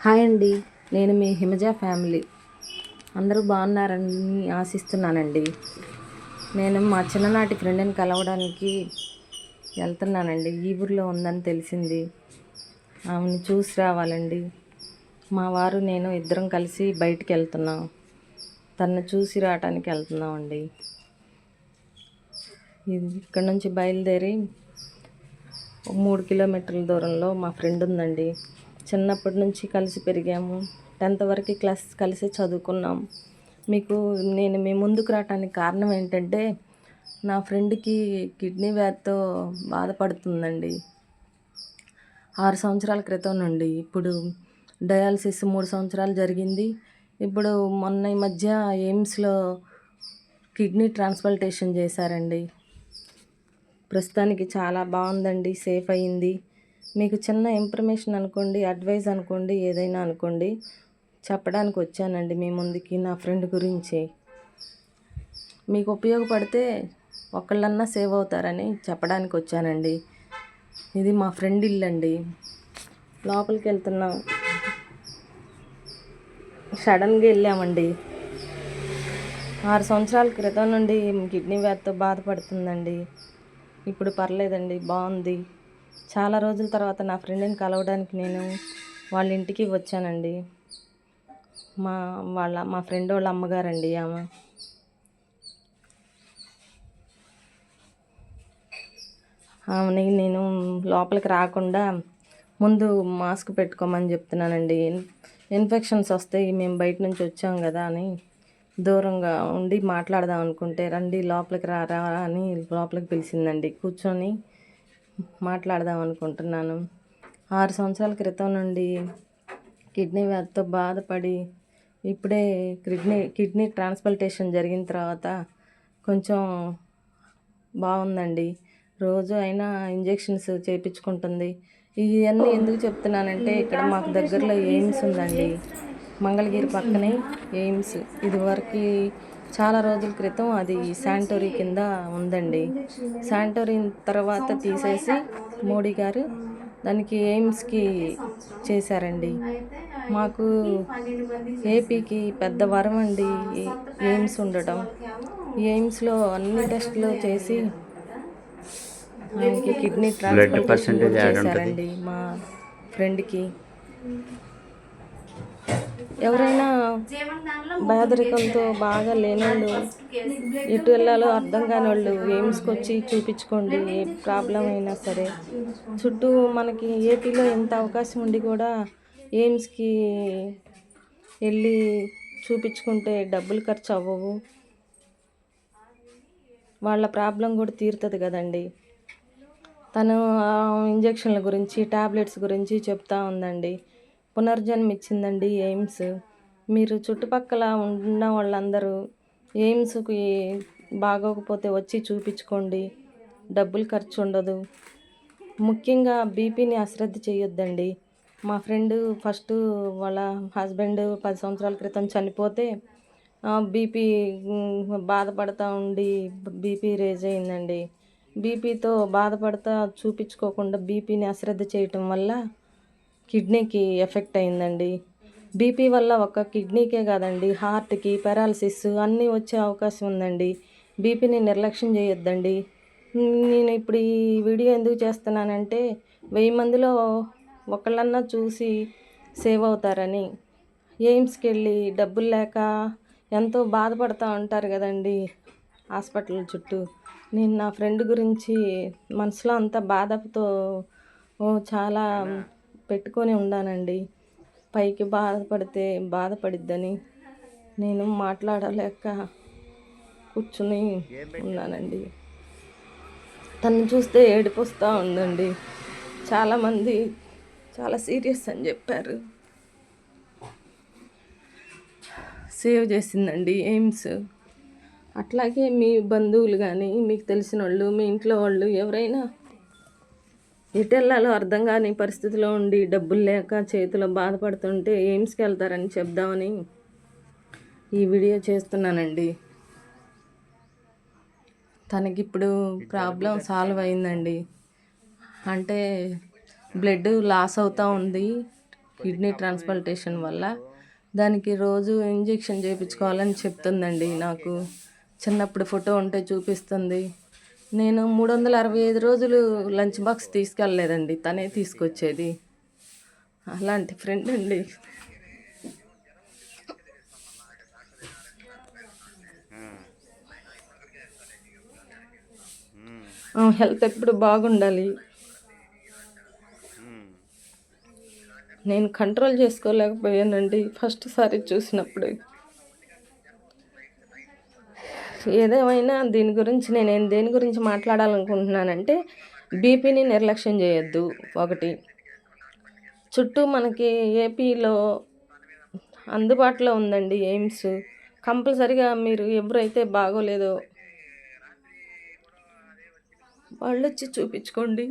Hi అండి. నేను మీ Himaja family. అందరూ బాగున్నారని ఆశిస్తున్నానండి. నేను మా చిన్ననాటి ఫ్రెండ్ని కలవడానికి వెళ్తున్నానండి. ఈ ఊర్లో ఉందని తెలిసింది. ఆమెను చూసి రావాలండి. మా వారు నేను ఇద్దరం కలిసి బయటికి వెళ్తున్నాం. తను చూసి రావటానికి వెళ్తున్నామండి. ఇక్కడ నుంచి బయలుదేరి మూడు కిలోమీటర్ల దూరంలో మా ఫ్రెండ్ ఉందండి. చిన్నప్పటి నుంచి కలిసి పెరిగాము. టెన్త్ వరకు క్లాస్ కలిసి చదువుకున్నాం. మీకు నేను మీ ముందుకు రావడానికి కారణం ఏంటంటే నా ఫ్రెండ్కి కిడ్నీ వ్యాధితో బాధపడుతుందండి. ఆరు సంవత్సరాల క్రితం నుండి ఇప్పుడు డయాలసిస్ మూడు సంవత్సరాలు జరిగింది. ఇప్పుడు మొన్న ఈ మధ్య ఎయిమ్స్లో కిడ్నీ ట్రాన్స్ప్లాంటేషన్ చేశారండి. ప్రస్తుతానికి చాలా బాగుందండి సేఫ్ అయ్యింది మీకు చిన్న ఇన్ఫర్మేషన్ అనుకోండి అడ్వైస్ అనుకోండి ఏదైనా అనుకోండి చెప్పడానికి వచ్చానండి మీ ముందుకి నా ఫ్రెండ్ గురించి. మీకు ఉపయోగపడితే ఒకళ్ళన్నా సేవ్ అవుతారని చెప్పడానికి వచ్చానండి. ఇది మా ఫ్రెండ్ ఇల్లు అండి. లోపలికి వెళ్తున్నాం. సడన్గా వెళ్ళామండి. ఆరు సంవత్సరాల క్రితం నుండి కిడ్నీ వ్యాధితో బాధపడుతుందండి. ఇప్పుడు పర్లేదండి బాగుంది. చాలా రోజుల తర్వాత నా ఫ్రెండ్ని కలవడానికి నేను వాళ్ళ ఇంటికి వచ్చానండి. మా వాళ్ళ మా ఫ్రెండ్ వాళ్ళ అమ్మగారండి ఆమె. ఆమెని నేను లోపలికి రాకుండా ముందు మాస్క్ పెట్టుకోమని చెప్తున్నానండి. ఇన్ఫెక్షన్స్ వస్తాయి మేము బయట నుంచి వచ్చాం కదా అని దూరంగా ఉండి మాట్లాడదాం అనుకుంటే రండి లోపలికి రారా అని లోపలికి పిలిచిందండి. కూర్చొని మాట్లాడదాం అనుకుంటున్నాను. ఆరు సంవత్సరాల క్రితం నుండి కిడ్నీ వ్యాధితో బాధపడి ఇప్పుడే కిడ్నీ కిడ్నీ ట్రాన్స్ప్లాంటేషన్ జరిగిన తర్వాత కొంచెం బాగుందండి. రోజు అయినా ఇంజెక్షన్స్ చేయించుకుంటుంది ఇవన్నీ ఎందుకు చెప్తున్నానంటే ఇక్కడ మాకు దగ్గరలో ఎయిమ్స్ ఉందండి. మంగళగిరి పక్కనే ఎయిమ్స్. ఇదివరకు చాలా రోజుల క్రితం అది శాంటోరీ కింద ఉందండి. శాంటోరీ తర్వాత తీసేసి మోడీ గారు దానికి ఎయిమ్స్కి చేశారండి. మాకు ఏపీకి పెద్ద వరం అండి ఎయిమ్స్ ఉండటం. ఎయిమ్స్లో అన్ని టెస్టులు చేసి ఆయనకి కిడ్నీ ట్రాన్స్ప్లాంటేషన్ చేశారండి మా ఫ్రెండ్కి. ఎవరైనా పేదరికంతో బాగా లేనోళ్ళు ఎటు వెళ్ళాలో అర్థం కాని వాళ్ళు ఎయిమ్స్కి వచ్చి చూపించుకోండి ఏ ప్రాబ్లం అయినా సరే. చుట్టూ మనకి ఏపీలో ఎంత అవకాశం ఉండి కూడా ఎయిమ్స్కి వెళ్ళి చూపించుకుంటే డబ్బులు ఖర్చు అవ్వవు. వాళ్ళ ప్రాబ్లం కూడా తీరుతుంది కదండి. తను ఇంజక్షన్ల గురించి టాబ్లెట్స్ గురించి చెప్తా ఉందండి. పునర్జన్మ ఇచ్చిందండి ఎయిమ్స్. మీరు చుట్టుపక్కల ఉన్న వాళ్ళందరూ ఎయిమ్స్కి బాగోకపోతే వచ్చి చూపించుకోండి. డబ్బులు ఖర్చు ఉండదు. ముఖ్యంగా బీపీని అశ్రద్ధ చేయొద్దండి. మా ఫ్రెండ్ ఫస్ట్ వాళ్ళ హస్బెండ్ పది సంవత్సరాల క్రితం చనిపోతే బీపీ బాధపడతా ఉండి బీపీ రేజ్ అయిందండి. బీపీతో బాధపడతా చూపించుకోకుండా బీపీని అశ్రద్ధ చేయటం వల్ల కిడ్నీకి ఎఫెక్ట్ అయిందండి. బీపీ వల్ల ఒక కిడ్నీకే కాదండి హార్ట్కి పెరాలసిస్ అన్నీ వచ్చే అవకాశం ఉందండి. బీపీని నిర్లక్ష్యం చేయొద్దండి. నేను ఇప్పుడు ఈ వీడియో ఎందుకు చేస్తున్నానంటే వెయ్యి మందిలో ఒకళ్ళన్నా చూసి సేవ్ అవుతారని. ఎయిమ్స్కి వెళ్ళి డబ్బులు లేక ఎంతో బాధపడుతూ ఉంటారు కదండి హాస్పిటల్ చుట్టూ. నేను నా ఫ్రెండ్ గురించి మనసులో అంత బాధతో చాలా పెట్టుకొని ఉన్నానండి పైకి బాధపడితే బాధపడిద్దని నేను మాట్లాడలేక కూర్చుని ఉన్నానండి. తను చూస్తే ఏడిపోస్తూ ఉందండి. చాలామంది చాలా సీరియస్ అని చెప్పారు. సేవ్ చేసిందండి ఎయిమ్స్. అట్లాగే మీ బంధువులు కానీ మీకు తెలిసిన వాళ్ళు మీ ఇంట్లో వాళ్ళు ఎవరైనా ఎటు వెళ్ళాలో అర్థం కాని పరిస్థితిలో ఉండి డబ్బులు లేక చేతిలో బాధపడుతుంటే ఎయిమ్స్కి వెళ్తారని చెప్దామని ఈ వీడియో చేస్తున్నానండి. తనకి ఇప్పుడు ప్రాబ్లం సాల్వ్ అయిందండి. అంటే బ్లడ్ లాస్ అవుతూ ఉంది కిడ్నీ ట్రాన్స్ప్లాంటేషన్ వల్ల. దానికి రోజు ఇంజెక్షన్ చేయించుకోవాలని చెప్తుందండి నాకు. చిన్నప్పుడు ఫోటో ఉంటే చూపిస్తుంది. నేను మూడు వందల అరవై ఐదు రోజులు లంచ్ బాక్స్ తీసుకెళ్ళలేదండి. తనే తీసుకొచ్చేది. అలాంటి ఫ్రెండ్ అండి. హెల్త్ ఎప్పుడు బాగుండాలి. నేను కంట్రోల్ చేసుకోలేకపోయానండి. ఫస్ట్ సారి చూసినప్పుడు. ఏదేమైనా దీని గురించి నేను దేని గురించి మాట్లాడాలనుకుంటున్నానంటే బీపీని నిర్లక్ష్యం చేయొద్దు ఒకటి. చుట్టూ మనకి ఏపీలో అందుబాటులో ఉందండి ఎయిమ్స్. కంపల్సరిగా మీరు ఎవరైతే బాగోలేదో వాళ్ళు వచ్చి చూపించుకోండి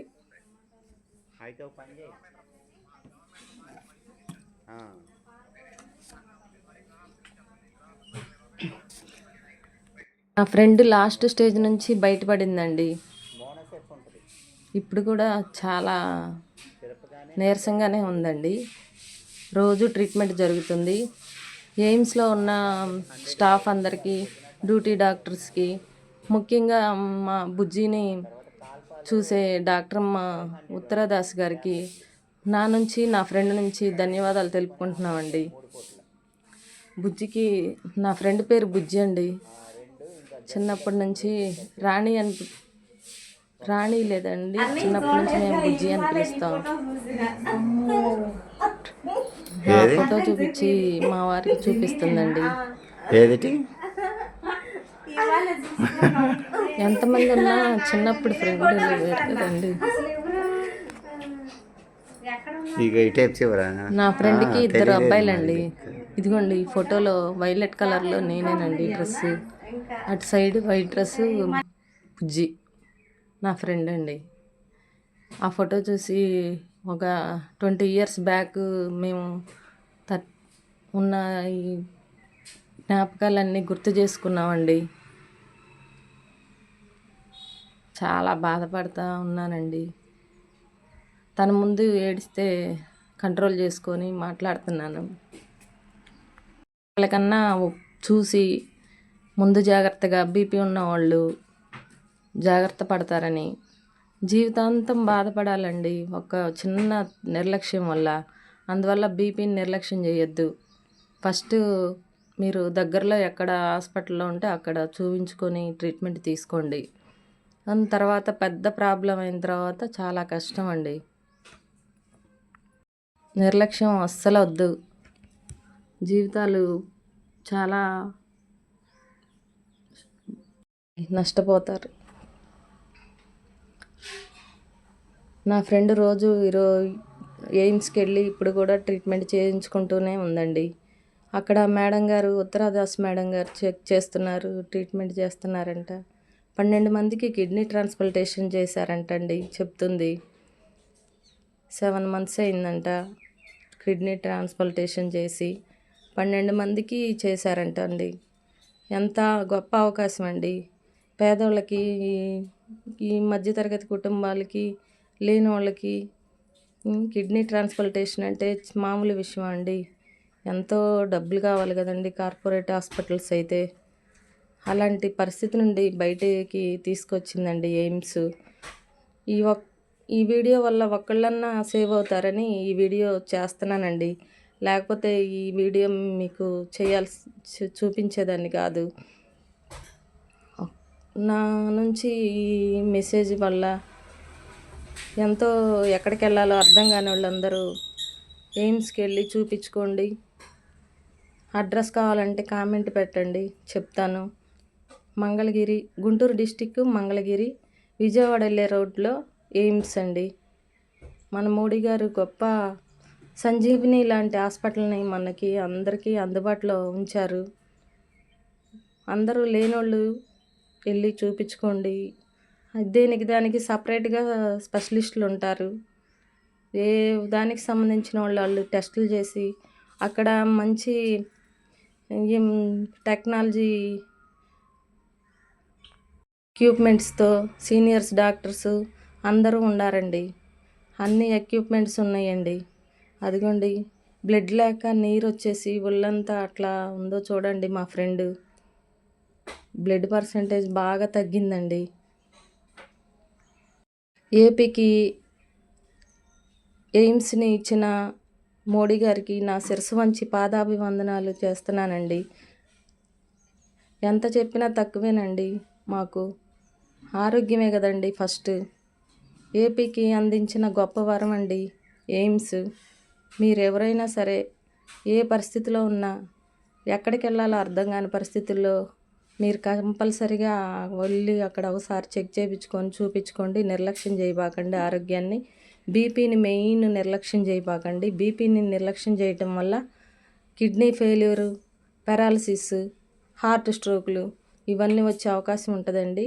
అయితే ఒక పని చేయి ఆ, నా ఫ్రెండ్ లాస్ట్ స్టేజ్ నుంచి బయటపడిందండి. ఇప్పుడు కూడా చాలా నీరసంగానే ఉందండి. రోజు ట్రీట్మెంట్ జరుగుతుంది. ఎయిమ్స్లో ఉన్న స్టాఫ్ అందరికీ డ్యూటీ డాక్టర్స్కి ముఖ్యంగా మా బుజ్జిని చూసే డాక్టర్ మా ఉత్తరదాస్ గారికి నా నుంచి నా ఫ్రెండ్ నుంచి ధన్యవాదాలు తెలుపుకుంటున్నామండి. బుజ్జికి నా ఫ్రెండ్ పేరు బుజ్జి అండి. చిన్నప్పటి నుంచి రాణి అని రాణి లేదండి. చిన్నప్పటి నుంచి మేము బుజ్జి అని పిలుస్తాం? ఫోటో చూపించి మా వారికి చూపిస్తుందండి. ఏదిటి? ఎంతమంది ఉన్నా చిన్నప్పుడు ఫ్రెండ్ కదండి. నా ఫ్రెండ్కి ఇద్దరు అబ్బాయిలండి. ఇదిగోండి ఈ ఫోటోలో వైలెట్ కలర్లో నేనేనండి డ్రెస్ అటు సైడ్ వైట్ డ్రెస్ బుజ్జి నా ఫ్రెండ్ అండి. ఆ ఫోటో చూసి ఒక ట్వంటీ ఇయర్స్ బ్యాక్ మేము త ఉన్న ఈ జ్ఞాపకాలన్నీ గుర్తు చేసుకున్నామండి. చాలా బాధపడతా ఉన్నానండి. తన ముందు ఏడిస్తే కంట్రోల్ చేసుకొని మాట్లాడుతున్నాను. వాళ్ళకన్నా చూసి ముందు జాగ్రత్తగా బీపీ ఉన్నవాళ్ళు జాగ్రత్త పడతారని. జీవితాంతం బాధపడాలండి. ఒక చిన్న నిర్లక్ష్యం వల్ల. అందువల్ల బీపీని నిర్లక్ష్యం చేయొద్దు. ఫస్ట్ మీరు దగ్గరలో ఎక్కడ హాస్పిటల్లో ఉంటే అక్కడ చూపించుకొని ట్రీట్మెంట్ తీసుకోండి. దాని తర్వాత పెద్ద ప్రాబ్లం అయిన తర్వాత చాలా కష్టం అండి నిర్లక్ష్యం అస్సలు వద్దు జీవితాలు చాలా నష్టపోతారు. నా ఫ్రెండ్ రోజు ఈరోజు ఎయిమ్స్కి వెళ్ళి ఇప్పుడు కూడా ట్రీట్మెంట్ చేయించుకుంటూనే ఉందండి. అక్కడ మేడం గారు ఉత్తరాదాస్ మేడం గారు చెక్ చేస్తున్నారు ట్రీట్మెంట్ చేస్తున్నారంట. పన్నెండు మందికి కిడ్నీ ట్రాన్స్ప్లాంటేషన్ చేశారంటండి చెప్తుంది. సెవెన్ మంత్స్ అయిందంట కిడ్నీ ట్రాన్స్ప్లాంటేషన్ చేసి. పన్నెండు మందికి చేశారంట అండి ఎంత గొప్ప అవకాశం అండి పేదోళ్ళకి ఈ- మధ్యతరగతి కుటుంబాలకి లేని వాళ్ళకి కిడ్నీ ట్రాన్స్ప్లాంటేషన్ అంటే మామూలు విషయం అండి? ఎంతో డబ్బులు కావాలి కదండి కార్పొరేట్ హాస్పిటల్స్ అయితే. అలాంటి పరిస్థితి నుండి బయటికి తీసుకొచ్చిందండి ఎయిమ్స్. ఈ ఒక్ ఈ వీడియో వల్ల ఒక్కళ్ళన్నా సేవ్ అవుతారని ఈ వీడియో చేస్తున్నానండి. లేకపోతే ఈ వీడియో మీకు చేయాల్సి చూపించేదాన్ని కాదు. నా నుంచి ఈ మెసేజ్ వల్ల ఎంతో ఎక్కడికి వెళ్ళాలో అర్థం కాని వాళ్ళందరూ ఎయిమ్స్కి వెళ్ళి చూపించుకోండి. అడ్రస్ కావాలంటే కామెంట్ పెట్టండి. చెప్తాను. మంగళగిరి గుంటూరు డిస్టిక్ మంగళగిరి విజయవాడ వెళ్ళే రోడ్లో ఎయిమ్స్ అండి. మన మోడీ గారు గొప్ప సంజీవిని లాంటి హాస్పిటల్ని మనకి అందరికీ అందుబాటులో ఉంచారు. అందరూ లేనోళ్ళు వెళ్ళి చూపించుకోండి. దేనికి దానికి సపరేట్గా స్పెషలిస్టులు ఉంటారు. ఏ దానికి సంబంధించిన వాళ్ళు వాళ్ళు టెస్టులు చేసి అక్కడ మంచి టెక్నాలజీ ఎక్విప్మెంట్స్తో సీనియర్స్ డాక్టర్స్ అందరూ ఉండారండి. అన్ని ఎక్విప్మెంట్స్ ఉన్నాయండి. అదిగోండి బ్లడ్ లేక నీరు వచ్చేసి ఒళ్ళంతా అట్లా ఉందో చూడండి మా ఫ్రెండ్. బ్లడ్ పర్సంటేజ్ బాగా తగ్గిందండి. ఏపీకి ఎయిమ్స్ని ఇచ్చిన మోడీ గారికి నా శిరసు వంచి పాదాభివందనాలు చేస్తున్నానండి. ఎంత చెప్పినా తక్కువేనండి మాకు. ఆరోగ్యమే కదండి ఫస్ట్. ఏపీకి అందించిన గొప్ప వరం అండి ఎయిమ్స్. మీరెవరైనా సరే ఏ పరిస్థితిలో ఉన్నా ఎక్కడికి వెళ్ళాలో అర్థం కాని పరిస్థితుల్లో మీరు కంపల్సరిగా వెళ్ళి అక్కడ ఒకసారి చెక్ చేయించుకొని చూపించుకోండి నిర్లక్ష్యం చేయబాకండి ఆరోగ్యాన్ని. బీపీని మెయిన్ నిర్లక్ష్యం చేయబాకండి. బీపీని నిర్లక్ష్యం చేయటం వల్ల కిడ్నీ ఫెయిల్యూరు పెరాలసిస్ హార్ట్ స్ట్రోకులు ఇవన్నీ వచ్చే అవకాశం ఉంటుందండి.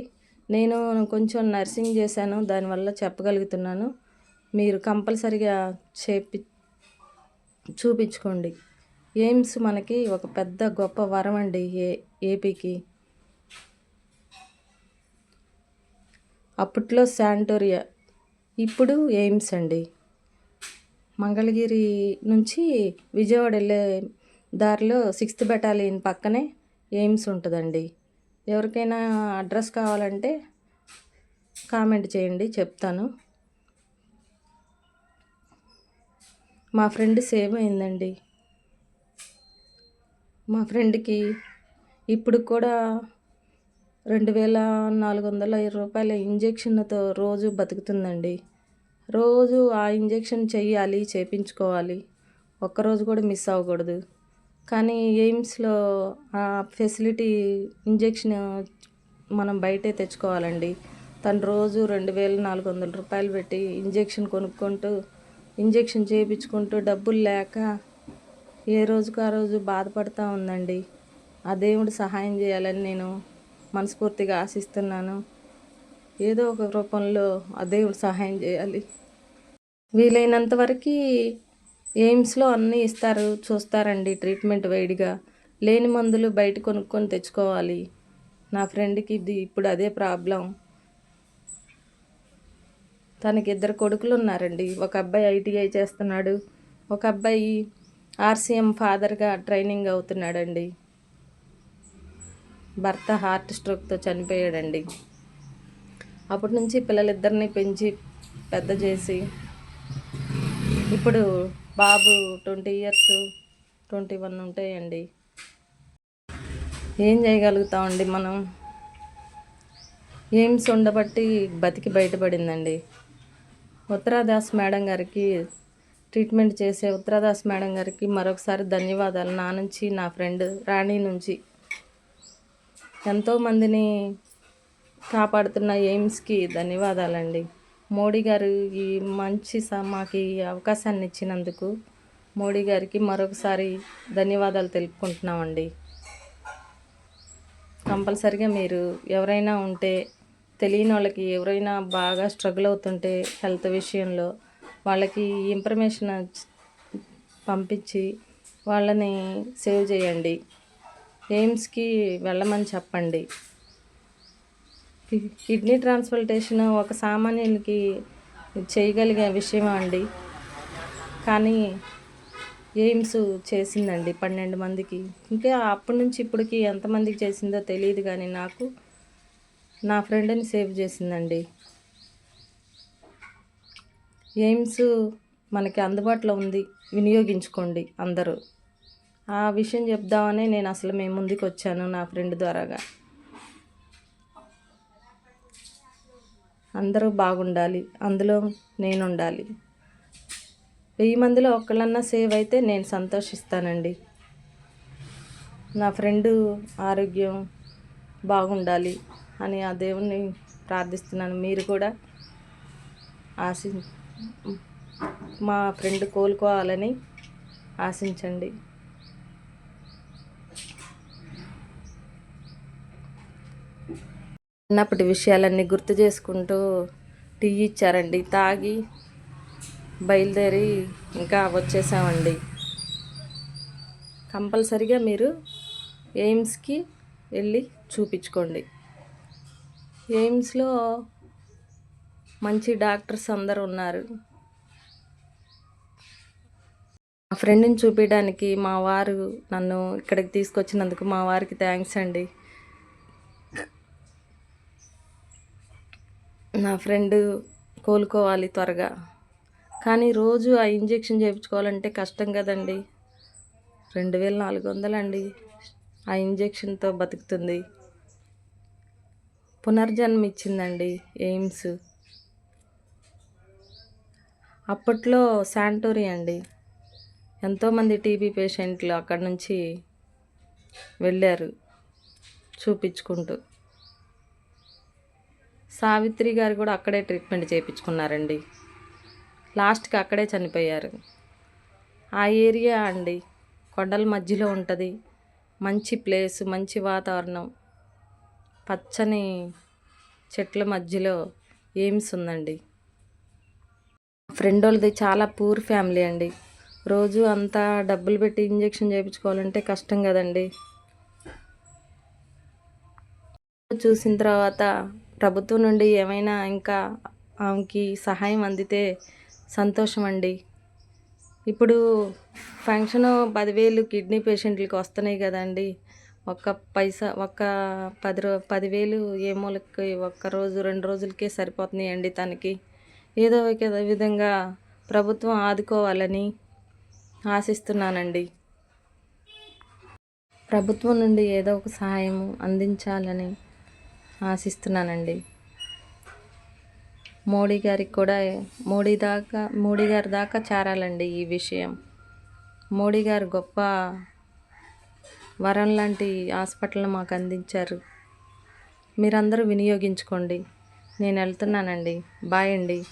నేను కొంచెం నర్సింగ్ చేశాను దానివల్ల చెప్పగలుగుతున్నాను. మీరు కంపల్సరిగా చేపి చూపించుకోండి. ఎయిమ్స్ మనకి ఒక పెద్ద గొప్ప వరం అండి ఏ ఏపీకి. అప్పట్లో శాంటోరియా. ఇప్పుడు ఎయిమ్స్ అండి. మంగళగిరి నుంచి విజయవాడ వెళ్ళే దారిలో సిక్స్త్ బెటాలియన్ పక్కనే ఎయిమ్స్ ఉంటుందండి. ఎవరికైనా అడ్రస్ కావాలంటే కామెంట్ చేయండి చెప్తాను. మా ఫ్రెండ్ సేవ్ అయిందండి. మా ఫ్రెండ్కి ఇప్పుడు కూడా రెండు వేల నాలుగు వందల రూపాయల ఇంజెక్షన్తో రోజు బతుకుతుందండి. రోజు ఆ ఇంజెక్షన్ చేయాలి చేపించుకోవాలి. ఒక్కరోజు కూడా మిస్ అవ్వకూడదు. కానీ ఎయిమ్స్లో ఆ ఫెసిలిటీ ఇంజెక్షన్ మనం బయటే తెచ్చుకోవాలండి. తను రోజు రెండు వేల నాలుగు వందల రూపాయలు పెట్టి ఇంజెక్షన్ కొనుక్కుంటూ ఇంజెక్షన్ చేయించుకుంటూ డబ్బులు లేక ఏ రోజుకు ఆ రోజు బాధపడుతూ ఉందండి. ఆ దేవుడు సహాయం చేయాలని నేను మనస్ఫూర్తిగా ఆశిస్తున్నాను. ఏదో ఒక రూపంలో ఆ దేవుడు సహాయం చేయాలి. వీలైనంత వరకు ఎయిమ్స్లో అన్నీ ఇస్తారు చూస్తారండి ట్రీట్మెంట్ వేడిగా. లేని మందులు బయట కొనుక్కొని తెచ్చుకోవాలి. నా ఫ్రెండ్కి ఇది ఇప్పుడు అదే ప్రాబ్లం. తనకి ఇద్దరు కొడుకులు ఉన్నారండి ఒక అబ్బాయి ఐటీఐ చేస్తున్నాడు. ఒక అబ్బాయి ఆర్సీఎం ఫాదర్గా ట్రైనింగ్ అవుతున్నాడండి. భర్త హార్ట్ స్ట్రోక్తో చనిపోయాడండి. అప్పటి నుంచి పిల్లలిద్దరిని పెంచి పెద్ద చేసి ఇప్పుడు బాబు ట్వంటీ ఇయర్స్ ట్వంటీ వన్ ఉంటాయండి. ఏం చేయగలుగుతామండి మనం? ఎయిమ్స్ ఉండబట్టి బతికి బయటపడిందండి. ఉత్తరాదాస్ మేడం గారికి ట్రీట్మెంట్ చేసే ఉత్తరాదాస్ మేడం గారికి మరొకసారి ధన్యవాదాలు. నా నుంచి నా ఫ్రెండ్ రాణి నుంచి. ఎంతోమందిని కాపాడుతున్న ఎయిమ్స్కి ధన్యవాదాలండి. మోడీ గారు ఈ మంచి స మాకు ఈ అవకాశాన్ని ఇచ్చినందుకు మోడీ గారికి మరొకసారి ధన్యవాదాలు తెలుపుకుంటున్నామండి. కంపల్సరిగా మీరు ఎవరైనా ఉంటే తెలియని వాళ్ళకి ఎవరైనా బాగా స్ట్రగుల్ అవుతుంటే హెల్త్ విషయంలో వాళ్ళకి ఇన్ఫర్మేషన్ పంపించి వాళ్ళని సేవ్ చేయండి. ఎయిమ్స్కి వెళ్ళమని చెప్పండి. కిడ్నీ ట్రాన్స్ప్లాంటేషన్ ఒక సామాన్యునికి చేయగలిగే విషయం అండి? కానీ ఎయిమ్స్ చేసిందండి పన్నెండు మందికి. ఇంకా అప్పటి నుంచి ఇప్పటికి ఎంతమందికి చేసిందో తెలియదు కానీ నాకు నా ఫ్రెండ్ని సేవ్ చేసిందండి. ఎయిమ్స్ మనకి అందుబాటులో ఉంది. వినియోగించుకోండి అందరూ. ఆ విషయం చెప్దామని నేను అసలు మేము ముందుకు వచ్చాను నా ఫ్రెండ్ ద్వారాగా. అందరూ బాగుండాలి అందులో నేను ఉండాలి వెయ్యి మందిలో ఒక్కళ్ళన్నా సేవ్ అయితే నేను సంతోషిస్తానండి. నా ఫ్రెండు ఆరోగ్యం బాగుండాలి అని ఆ దేవుణ్ణి ప్రార్థిస్తున్నాను. మీరు కూడా ఆశి మా ఫ్రెండ్ కోలుకోవాలని ఆశించండి. చిన్నప్పటి విషయాలన్నీ గుర్తు చేసుకుంటూ టీ ఇచ్చారండి. తాగి బయలుదేరి ఇంకా వచ్చేసామండి. కంపల్సరిగా మీరు ఎయిమ్స్కి వెళ్ళి చూపించుకోండి. ఎయిమ్స్లో మంచి డాక్టర్స్ అందరు ఉన్నారు. మా ఫ్రెండ్ని చూపించడానికి మా వారు నన్ను ఇక్కడికి తీసుకొచ్చినందుకు మా వారికి థ్యాంక్స్ అండి. నా ఫ్రెండ్ కోలుకోవాలి త్వరగా. కానీ రోజు ఆ ఇంజెక్షన్ చేయించుకోవాలంటే కష్టం కదండి. రెండు వేల నాలుగు వందలండి. ఆ ఇంజెక్షన్తో బతుకుతుంది. పునర్జన్మ ఇచ్చిందండి ఎయిమ్స్. అప్పట్లో శాంటోరీ అండి. ఎంతోమంది టీబీ పేషెంట్లు అక్కడి నుంచి వెళ్ళారు చూపించుకుంటూ. సావిత్రి గారు కూడా అక్కడే ట్రీట్మెంట్ చేయించుకున్నారండి. లాస్ట్కి అక్కడే చనిపోయారు. ఆ ఏరియా అండి కొండల మధ్యలో ఉంటుంది. మంచి ప్లేస్ మంచి వాతావరణం. పచ్చని చెట్ల మధ్యలో ఎయిమ్స్ ఉందండి. ఫ్రెండ్ వాళ్ళది చాలా పూర్ ఫ్యామిలీ అండి. రోజు అంతా డబ్బులు పెట్టి ఇంజెక్షన్ చేయించుకోవాలంటే కష్టం కదండి. చూసిన తర్వాత ప్రభుత్వం నుండి ఏమైనా ఇంకా ఆమెకి సహాయం అందితే సంతోషం అండి ఇప్పుడు ఫంక్షన్ పదివేలు కిడ్నీ పేషెంట్లకి వస్తున్నాయి కదండి. ఒక్క పైసా ఒక్క పది రో పదివేలు ఏ మూలకి ఒక్క రోజు రెండు రోజులకే సరిపోతున్నాయండి తనకి. ఏదో ఒక విధంగా ప్రభుత్వం ఆదుకోవాలని ఆశిస్తున్నానండి. ప్రభుత్వం నుండి ఏదో ఒక సహాయం అందించాలని ఆశిస్తున్నానండి. మోడీ గారికి కూడా మోడీ దాకా మోడీ గారి దాకా చేరాలండి ఈ విషయం. మోడీ గారు గొప్ప వరం లాంటి హాస్పిటల్ని మాకు అందించారు. మీరందరూ వినియోగించుకోండి. నేను వెళ్తున్నానండి. బాయ్ అండి.